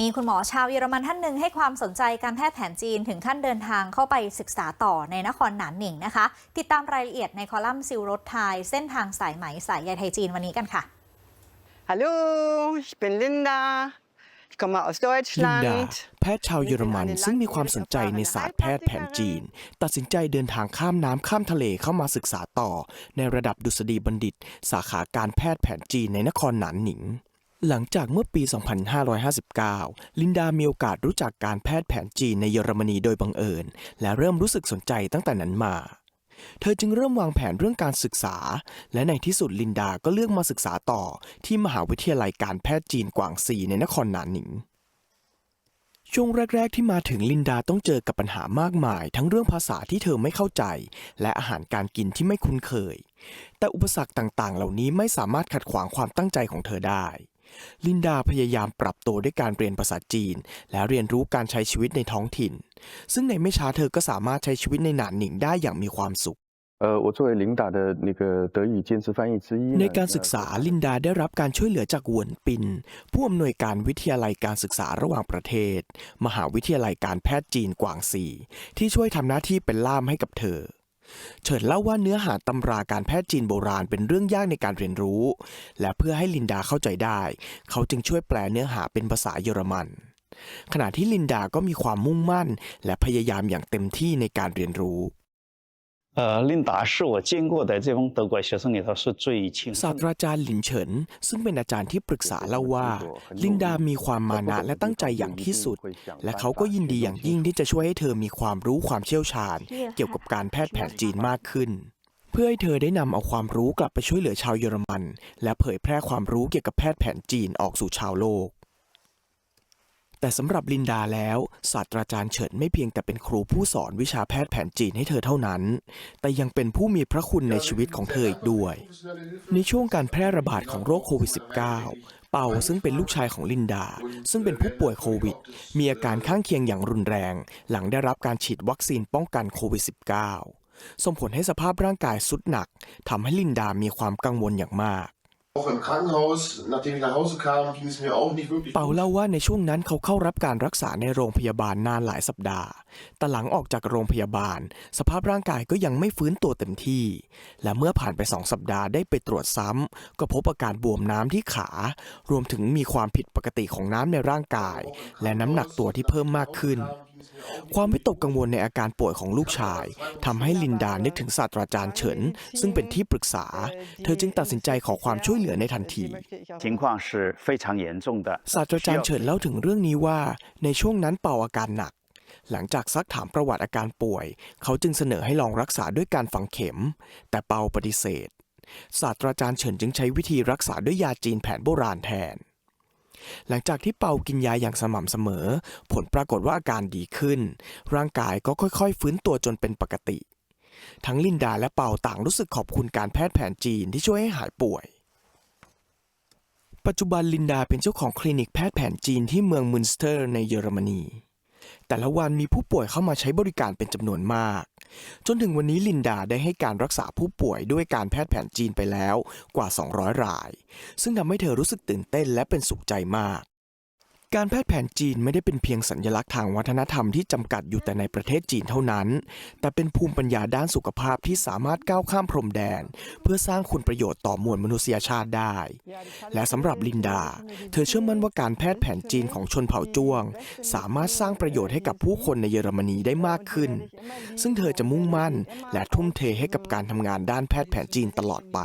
มีคุณหมอชาวเยอรมันท่านหนึ่งให้ความสนใจการแพทย์แผนจีนถึงขั้นเดินทางเข้าไปศึกษาต่อในนครหนานหนิงนะคะ ติดตามรายละเอียดในคอลัมน์ซิลรถไทย เส้นทางสายไหมสายใยไทยจีนวันนี้กันค่ะ Hallo, ich bin Linda. Ich komme aus ลินดา Deutschland. แพทย์ชาวเยอรมันซึ่งมีความสนใจในศาสตร์แพทย์แผนจีน ตัดสินใจเดินทางข้ามน้ำข้ามทะเลเข้ามาศึกษาต่อ ในระดับดุษฎีบัณฑิต สาขาการแพทย์แผนจีนในนครหนานหนิง หลังจากเมื่อปี 2559 ลินดามีโอกาสรู้จักการแพทย์แผนจีนในเยอรมนีโดยบังเอิญ และเริ่มรู้สึกสนใจตั้งแต่นั้นมา เธอจึงเริ่มวางแผนเรื่องการศึกษา และในที่สุดลินดาก็เลือกมาศึกษาต่อที่มหาวิทยาลัยการแพทย์จีนกวางซีในนครหนานหนิง ช่วงแรก ๆ ที่มาถึงลินดาต้องเจอกับปัญหามากมาย ทั้งเรื่องภาษาที่เธอไม่เข้าใจ และอาหารการกินที่ไม่คุ้นเคย แต่อุปสรรคต่างๆ เหล่านี้ไม่สามารถขัดขวางความตั้งใจของเธอได้ ลินดาพยายามปรับตัวด้วยการเรียนภาษาจีน และเรียนรู้การใช้ชีวิตในท้องถิ่น ซึ่งในไม่ช้าเธอก็สามารถใช้ชีวิตในหนานหนิงได้อย่างมีความสุข 呃，我作为领导的那个德语兼职翻译之一呢， ในการศึก 呃 ษาลินดาได้รับการช่วยเหลือจากหวนปิน ผู้อำนวยการวิทยาลัยการศึกษาระหว่างประเทศ มหาวิทยาลัยการแพทย์จีนกวางซี ที่ช่วยทำหน้าที่เป็นล่ามให้กับเธอ เฉินเล่าว่าเนื้อหาตำราการแพทย์จีนโบราณเป็นเรื่องยากในการเรียนรู้ และเพื่อให้ลินดาเข้าใจได้ เขาจึงช่วยแปลเนื้อหาเป็นภาษาเยอรมัน ขณะที่ลินดาก็มีความมุ่งมั่น และพยายามอย่างเต็มที่ในการเรียนรู้ 呃，琳达是我见过的这帮德国学生里头是最轻 ศาสตราจารย์หลินเฉิน ซึ่งเป็นอาจารย์ที่ปรึกษาเล่าว่า ลินดามีความมานะและตั้งใจอย่างที่สุด และเขาก็ยินดีอย่างยิ่งที่จะช่วยให้เธอมีความรู้ความเชี่ยวชาญ เกี่ยวกับการแพทย์แผนจีนมากขึ้น เพื่อให้เธอได้นำเอาความรู้กลับไปช่วยเหลือชาวเยอรมัน และเผยแพร่ความรู้เกี่ยวกับแพทย์แผนจีนออกสู่ชาวโลก แต่สำหรับลินดาแล้วศาสตราจารย์เฉินไม่เพียงแต่เป็นครูผู้สอนวิชาแพทย์แผนจีนให้เธอเท่านั้น แต่ยังเป็นผู้มีพระคุณในชีวิตของเธออีกด้วย ในช่วงการแพร่ระบาดของโรคโควิด -19 เปาซึ่งเป็นลูกชายของลินดา ซึ่งเป็นผู้ป่วยโควิด มีอาการข้างเคียงอย่างรุนแรง หลังได้รับการฉีดวัคซีนป้องกันโควิด -19 ส่งผลให้สภาพร่างกายสุดหนักทำให้ลินดามีความกังวลอย่างมาก Auch im Krankenhaus, nachdem ich nach Hause kam, ging es mir auch nicht wirklich เปา gut. เล่าว่าในช่วงนั้นเขาเข้ารับการรักษาในโรงพยาบาลนานหลายสัปดาห์ แต่หลังออกจากโรงพยาบาล สภาพร่างกายก็ยังไม่ฟื้นตัวเต็มที่ และเมื่อผ่านไปสองสัปดาห์ได้ไปตรวจซ้ำ ก็พบอาการบวมน้ำที่ขา รวมถึงมีความผิดปกติของน้ำในร่างกาย และน้ำหนักตัวที่เพิ่มมากขึ้น ความวิตกกังวลในอาการป่วยของลูกชาย ทำให้ลินดานึกถึงศาสตราจารย์เฉิน ซึ่งเป็นที่ปรึกษา เธอจึงตัดสินใจขอความช่วยเหลือในทันทีศาสตราจารย์เฉินเล่าถึงเรื่องนี้ว่า ในช่วงนั้นเป่าอาการหนัก หลังจากซักถามประวัติอาการป่วย เขาจึงเสนอให้ลองรักษาด้วยการฝังเข็ม แต่เปาปฏิเสธศาสตราจารย์เฉินจึงใช้วิธีรักษาด้วยยาจีนแผนโบราณแทน หลังจากที่เปากินยาอย่างสม่ำเสมอ ผลปรากฏว่าอาการดีขึ้น ร่างกายก็ค่อยๆ ฟื้นตัวจนเป็นปกติ ทั้งลินดาและเปาต่างรู้สึกขอบคุณการแพทย์แผนจีนที่ช่วยให้หายป่วย ปัจจุบันลินดาเป็นเจ้าของคลินิกแพทย์แผนจีนที่เมืองมุนสเตอร์ในเยอรมนี แต่ละวันมีผู้ป่วยเข้ามาใช้บริการเป็นจำนวนมาก จนถึงวันนี้ลินดาได้ให้การรักษาผู้ป่วยด้วยการแพทย์แผนจีนไปแล้วกว่า 200 ราย ซึ่งทำให้เธอรู้สึกตื่นเต้นและเป็นสุขใจมาก การแพทย์แผนจีนไม่ได้เป็นเพียงสัญลักษณ์ทางวัฒนธรรมที่จำกัดอยู่แต่ในประเทศจีนเท่านั้น แต่เป็นภูมิปัญญาด้านสุขภาพที่สามารถก้าวข้ามพรมแดน เพื่อสร้างคุณประโยชน์ต่อมวลมนุษยชาติได้ และสำหรับลินดา เธอเชื่อมั่นว่าการแพทย์แผนจีนของชนเผ่าจ้วง สามารถสร้างประโยชน์ให้กับผู้คนในเยอรมนีได้มากขึ้น ซึ่งเธอจะมุ่งมั่นและทุ่มเทให้กับการทำงานด้านแพทย์แผนจีนตลอดไป